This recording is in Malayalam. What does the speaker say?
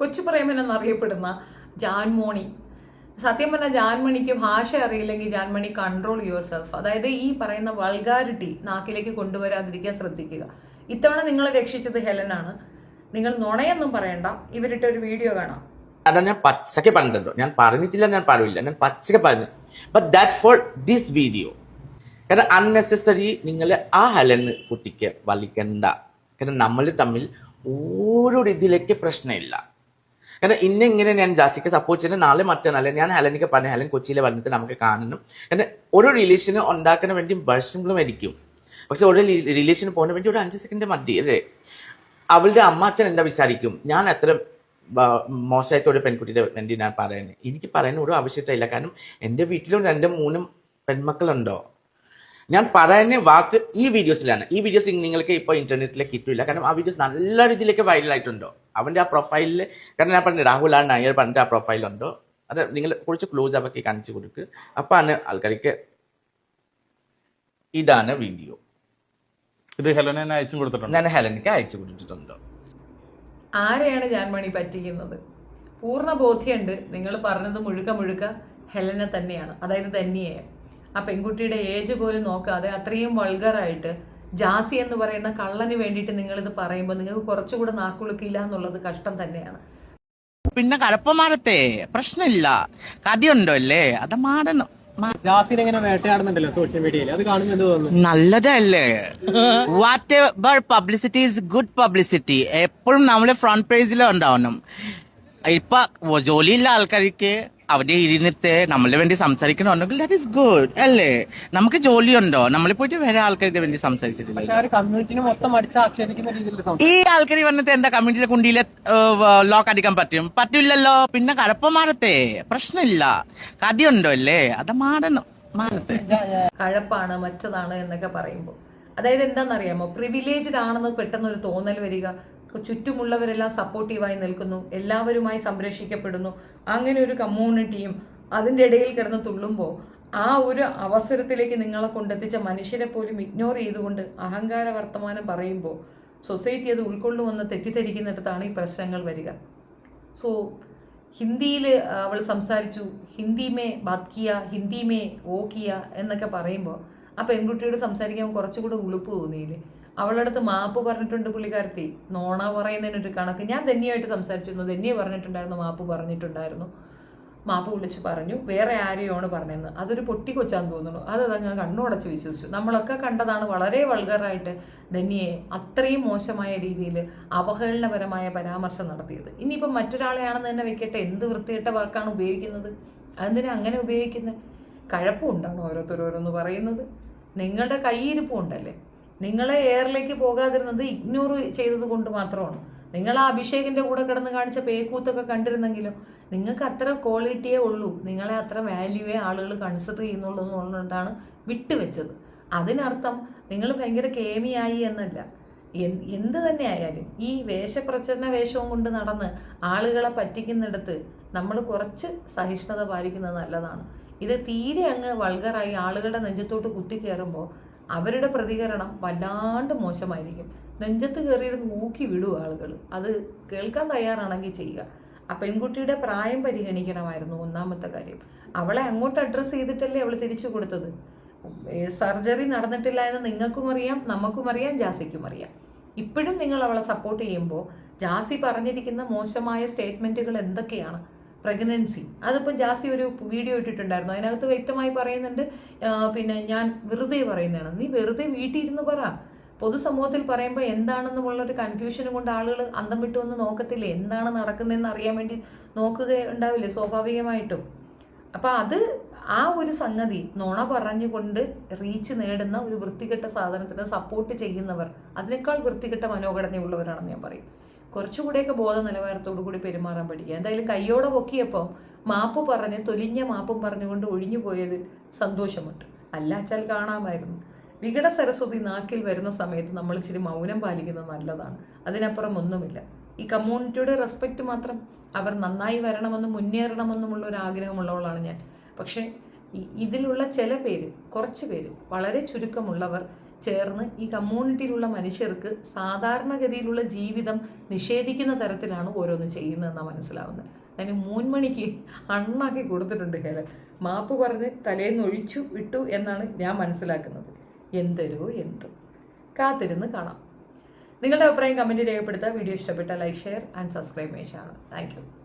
കൊച്ചു പ്രേമൻ എന്നറിയപ്പെടുന്ന ജാൻമോണി. സത്യം പറഞ്ഞാൽ ജാൻമണിക്ക് ഭാഷ അറിയില്ലെങ്കിൽ ജാൻമണി കൺട്രോൾ യുവർ സെൽഫ് അതായത് ഈ പറയുന്ന വൾഗാരിറ്റി നാക്കിലേക്ക് കൊണ്ടുവരാതിരിക്കാൻ ശ്രദ്ധിക്കുക. ഇത്തവണ നിങ്ങളെ രക്ഷിച്ചത് ഹെലനാണ്. നിങ്ങൾ നുണയൊന്നും പറയണ്ട. ഇവരിട്ട ഒരു വീഡിയോ കാണാം. അതാണ് ഞാൻ പച്ചക്ക് പറഞ്ഞിട്ടുണ്ടോ ഞാൻ പറഞ്ഞിട്ടില്ല ഞാൻ പറയില്ല ഞാൻ പച്ചക്ക് പറഞ്ഞു. But that for this video കാരണം അൺനെസസറി നിങ്ങൾ ആ ഹലന് കുട്ടിക്ക് വലിക്കണ്ട. കാരണം നമ്മൾ തമ്മിൽ ഓരോ രീതിയിലേക്ക് പ്രശ്നമില്ല. കാരണം ഇന്ന ഇങ്ങനെ ഞാൻ ജാസിക്ക് സപ്പോർട്ട് ചെയ്യുന്നത് നാളെ മറ്റന്നാളെ ഞാൻ ഹലനിക്ക് പറഞ്ഞു ഹലൻ കൊച്ചിയിലെ വന്നിട്ട് നമുക്ക് കാണണം കാരണം ഓരോ റിലേഷന് ഉണ്ടാക്കാൻ വേണ്ടി വർഷങ്ങളും ആയിരിക്കും. പക്ഷെ ഒരു റിലേഷന് പോകാൻ വേണ്ടി ഒരു അഞ്ച് സെക്കൻഡ് മതി അല്ലേ? അവളുടെ അമ്മ അച്ഛൻ എന്താ വിചാരിക്കും? ഞാൻ അത്ര മോശമായിട്ടൊരു പെൺകുട്ടിയുടെ വേണ്ടി ഞാൻ പറയുന്നത് എനിക്ക് പറയുന്ന ഒരു ആവശ്യമില്ല. കാരണം എന്റെ വീട്ടിലും രണ്ടും മൂന്നും പെൺമക്കളുണ്ടോ? ഞാൻ പറയുന്ന വാക്ക് ഈ വീഡിയോസിലാണ് ഈ വീഡിയോസ് നിങ്ങൾക്ക് ഇപ്പോൾ ഇന്റർനെറ്റിലേക്ക് കിട്ടില്ല കാരണം ആ വീഡിയോസ് നല്ല രീതിയിലേക്ക് വൈറൽ ആയിട്ടുണ്ടോ? അവന്റെ ആ പ്രൊഫൈലിൽ കാരണം ഞാൻ പറഞ്ഞു രാഹുൽ ആ നായർ പറഞ്ഞിട്ട് ആ പ്രൊഫൈലുണ്ടോ അത് നിങ്ങൾ കുറച്ച് ക്ലോസ് ആക്കി കാണിച്ചു കൊടുക്കുക ആണ് ആൾക്കാർക്ക് ഇതാണ് വീഡിയോ ഇത് ഹെലനെ അയച്ചു കൊടുത്തിട്ടുണ്ട്? ഞാൻ ഹെലനിക്ക് അയച്ചു കൊടുത്തിട്ടുണ്ടോ? ആരെയാണ് ഞാൻ മണി പറ്റിക്കുന്നത്? പൂർണ ബോധ്യമുണ്ട് നിങ്ങൾ പറഞ്ഞത് മുഴുക്ക മുഴുക്ക ഹെലന തന്നെയാണ്. അതായത് ധന്യയെ ആ പെൺകുട്ടിയുടെ ഏജ് പോലും നോക്കാതെ അത്രയും വൾഗറായിട്ട് ജാസി എന്ന് പറയുന്ന കള്ളന് വേണ്ടിയിട്ട് നിങ്ങളിത് പറയുമ്പോൾ നിങ്ങൾക്ക് കുറച്ചുകൂടെ നാക്കുളുക്കില്ല എന്നുള്ളത് കഷ്ടം തന്നെയാണ്. പിന്നെ കഴപ്പമാരത്തെ പ്രശ്നമില്ല. കഥയുണ്ടോ അല്ലേ അത് മാറണം ജാസിനെ ഇങ്ങനെ വേട്ടയാടുന്നുണ്ടല്ലോ സോഷ്യൽ മീഡിയയിൽ അത് കാണുമ്പോൾ എന്ത് നല്ലതല്ലേ? Whatever publicity is good publicity എപ്പോഴും നമ്മളെ ഫ്രണ്ട് പേജിൽ ഉണ്ടാവണം. ഇപ്പൊ ജോലിയില്ല ആൾക്കാർക്ക്. അവിടെ ഇരുന്നിട്ട് നമ്മളെ വേണ്ടി സംസാരിക്കണമെങ്കിൽ ദാറ്റ് ഇസ് ഗുഡ് അല്ലേ? നമുക്ക് ജോലിയുണ്ടോ? നമ്മളെ പോയിട്ട് വേറെ ആൾക്കാർ വേണ്ടി സംസാരിച്ചിട്ടില്ല? ഈ ആൾക്കാർ വന്നിട്ട് എന്താ കമ്മ്യൂണിറ്റിയിലെ കുണ്ടിയിലെ ലോക്ക് അടിക്കാൻ പറ്റും? പറ്റില്ലല്ലോ. പിന്നെ കഴപ്പമാരത്തെ പ്രശ്നമില്ല. കടിയുണ്ടോ അല്ലേ? അത് മാറണം. മാറത്തെ കഴപ്പാണ് മറ്റതാണ് എന്നൊക്കെ പറയുമ്പോൾ അതായത് എന്താണെന്നറിയാമോ? പ്രിവിലേജ്ഡ് ആണെന്ന് പെട്ടെന്ന് ഒരു തോന്നൽ വരിക. ചുറ്റുമുള്ളവരെല്ലാം സപ്പോർട്ടീവായി നിൽക്കുന്നു. എല്ലാവരുമായി സംരക്ഷിക്കപ്പെടുന്നു. അങ്ങനെ ഒരു കമ്മ്യൂണിറ്റിയും അതിന്റെ ഇടയിൽ കിടന്ന് തുള്ളുമ്പോൾ ആ ഒരു അവസരത്തിലേക്ക് നിങ്ങളെ കൊണ്ടെത്തിച്ച മനുഷ്യരെ പോലും ഇഗ്നോർ ചെയ്തുകൊണ്ട് അഹങ്കാര വർത്തമാനം പറയുമ്പോൾ സൊസൈറ്റി അത് ഉൾക്കൊള്ളുമെന്ന് തെറ്റിദ്ധരിക്കുന്നിടത്താണ് ഈ പ്രശ്നങ്ങൾ വരിക. സോ ഹിന്ദിയിൽ അവൾ സംസാരിച്ചു ഹിന്ദി മേ ബാത് കിയ ഹിന്ദി മേ ഓ കിയ എന്നൊക്കെ പറയുമ്പോൾ ആ പെൺകുട്ടിയോട് സംസാരിക്കാൻ കുറച്ചുകൂടെ ഉളുപ്പ് തോന്നിയില്ലേ? അവളുടെ അടുത്ത് മാപ്പ് പറഞ്ഞിട്ടുണ്ട് പുള്ളിക്കാരത്തി. നോണ പറയുന്നതിനൊരു കണക്ക്. ഞാൻ ധന്യമായിട്ട് സംസാരിച്ചിരുന്നു. ധന്യ പറഞ്ഞിട്ടുണ്ടായിരുന്നു മാപ്പ് പറഞ്ഞിട്ടുണ്ടായിരുന്നു. മാപ്പ് വിളിച്ച് പറഞ്ഞു വേറെ ആരെയാണ് പറഞ്ഞതെന്ന് അതൊരു പൊട്ടി കൊച്ചാന്ന് തോന്നുന്നു. അത് അതങ്ങ് കണ്ണുടച്ച് വിശ്വസിച്ചു. നമ്മളൊക്കെ കണ്ടതാണ് വളരെ വൾഗറായിട്ട് ധന്യയെ അത്രയും മോശമായ രീതിയിൽ അപഹേളനപരമായ പരാമർശം നടത്തിയത്. ഇനിയിപ്പം മറ്റൊരാളെയാണെന്ന് തന്നെ വെക്കട്ടെ. എന്ത് വൃത്തിയിട്ട വാക്കാണ് ഉപയോഗിക്കുന്നത്? അതെന്തിനാ അങ്ങനെ ഉപയോഗിക്കുന്നത് കഴപ്പമുണ്ടാണ് ഓരോരുത്തരോരോന്ന് പറയുന്നത്. നിങ്ങളുടെ കൈയിരിപ്പും ഉണ്ടല്ലേ? നിങ്ങളെ എയറിലേക്ക് പോകാതിരുന്നത് ഇഗ്നോർ ചെയ്തത് കൊണ്ട് മാത്രമാണ്. നിങ്ങൾ ആ അഭിഷേകിന്റെ കൂടെ കിടന്ന് കാണിച്ച പേക്കൂത്തൊക്കെ കണ്ടിരുന്നെങ്കിലും നിങ്ങൾക്ക് അത്ര ക്വാളിറ്റിയേ ഉള്ളൂ. നിങ്ങളെ അത്ര വാല്യൂവേ ആളുകൾ കൺസിഡർ ചെയ്യുന്നുള്ളതുകൊണ്ടാണ് വിട്ടുവെച്ചത്. അതിനർത്ഥം നിങ്ങൾ ഭയങ്കര കേമിയായി എന്നല്ല. എന്ത് തന്നെ ആയാലും ഈ വേഷപ്രചരണ വേഷവും കൊണ്ട് നടന്ന് ആളുകളെ പറ്റിക്കുന്നിടത്ത് നമ്മൾ കുറച്ച് സഹിഷ്ണുത പാലിക്കുന്നത് നല്ലതാണ്. ഇത് തീരെ അങ്ങ് വൾഗറായി ആളുകളുടെ നെഞ്ചത്തോട്ട് കുത്തിക്കയറുമ്പോൾ അവരുടെ പ്രതികരണം വല്ലാണ്ട് മോശമായിരിക്കും. നെഞ്ചത്ത് കയറിയിരുന്ന് ഊക്കി വിടും ആളുകൾ അത് കേൾക്കാൻ തയ്യാറാണെങ്കിൽ ചെയ്യുക. ആ പെൺകുട്ടിയുടെ പ്രായം പരിഗണിക്കണമായിരുന്നു ഒന്നാമത്തെ കാര്യം. അവളെ അങ്ങോട്ട് അഡ്രസ്സ് ചെയ്തിട്ടല്ലേ അവൾ തിരിച്ചു കൊടുത്തത്? സർജറി നടന്നിട്ടില്ല എന്ന് നിങ്ങൾക്കും അറിയാം നമുക്കും അറിയാം ജാസിക്കും അറിയാം. ഇപ്പോഴും നിങ്ങൾ അവളെ സപ്പോർട്ട് ചെയ്യുമ്പോൾ ജാസി പറഞ്ഞിരിക്കുന്ന മോശമായ സ്റ്റേറ്റ്മെന്റുകൾ എന്തൊക്കെയാണ്? പ്രഗ്നൻസി അതിപ്പോൾ ജാസി ഒരു വീഡിയോ ഇട്ടിട്ടുണ്ടായിരുന്നു. അതിനകത്ത് വ്യക്തമായി പറയുന്നുണ്ട് പിന്നെ ഞാൻ വെറുതെ പറയുന്നതാണ്. നീ വെറുതെ വീട്ടിൽ ഇരുന്ന് പറ. പൊതുസമൂഹത്തിൽ പറയുമ്പോൾ എന്താണെന്നുള്ളൊരു കൺഫ്യൂഷനും കൊണ്ട് ആളുകൾ അന്തം വിട്ടു ഒന്ന് നോക്കത്തില്ലേ? എന്താണ് നടക്കുന്നതെന്ന് അറിയാൻ വേണ്ടി നോക്കുക ഉണ്ടാവില്ലേ സ്വാഭാവികമായിട്ടും? അപ്പം അത് ആ ഒരു സംഗതി നുണ പറഞ്ഞുകൊണ്ട് റീച്ച് നേടുന്ന ഒരു വൃത്തികെട്ട സാധനത്തിന് സപ്പോർട്ട് ചെയ്യുന്നവർ അതിനേക്കാൾ വൃത്തികെട്ട മനോഘടനയുള്ളവരാണെന്ന് ഞാൻ പറയും. കുറച്ചുകൂടെയൊക്കെ ബോധ നിലവാരത്തോടു കൂടി പെരുമാറാൻ പഠിക്കുക. എന്തായാലും കയ്യോടെ പൊക്കിയപ്പോൾ മാപ്പ് പറഞ്ഞ് തൊലിഞ്ഞ മാപ്പും പറഞ്ഞുകൊണ്ട് ഒഴിഞ്ഞു പോയതിൽ സന്തോഷമുണ്ട്. അല്ലാച്ചാൽ കാണാമായിരുന്നു. വികട സരസ്വതി നാക്കിൽ വരുന്ന സമയത്ത് നമ്മൾ ഇച്ചിരി മൗനം പാലിക്കുന്നത് നല്ലതാണ്. അതിനപ്പുറം ഒന്നുമില്ല. ഈ കമ്മ്യൂണിറ്റിയുടെ റെസ്പെക്റ്റ് മാത്രം അവർ നന്നായി വരണമെന്നും മുന്നേറണമെന്നുമുള്ള ഒരു ആഗ്രഹമുള്ളവളാണ് ഞാൻ. പക്ഷേ ഇതിലുള്ള ചില പേര് കുറച്ച് പേര് വളരെ ചുരുക്കമുള്ളവർ ചേർന്ന് ഈ കമ്മ്യൂണിറ്റിയിലുള്ള മനുഷ്യർക്ക് സാധാരണഗതിയിലുള്ള ജീവിതം നിഷേധിക്കുന്ന തരത്തിലാണ് ഓരോന്ന് ചെയ്യുന്നതെന്നാണ് മനസ്സിലാവുന്നത്. ഞാൻ മൂന്മണിക്ക് അണ്ണാക്കി കൊടുത്തിട്ടുണ്ട് ഹേലൻ. മാപ്പ് പറഞ്ഞ് തലേന്ന് ഒഴിച്ചു വിട്ടു എന്നാണ് ഞാൻ മനസ്സിലാക്കുന്നത്. എന്തരോ എന്ത്. കാത്തിരുന്ന് കാണാം. നിങ്ങളുടെ അഭിപ്രായം കമന്റ് രേഖപ്പെടുത്തുക. വീഡിയോ ഇഷ്ടപ്പെട്ട like share and subscribe my channel. Thank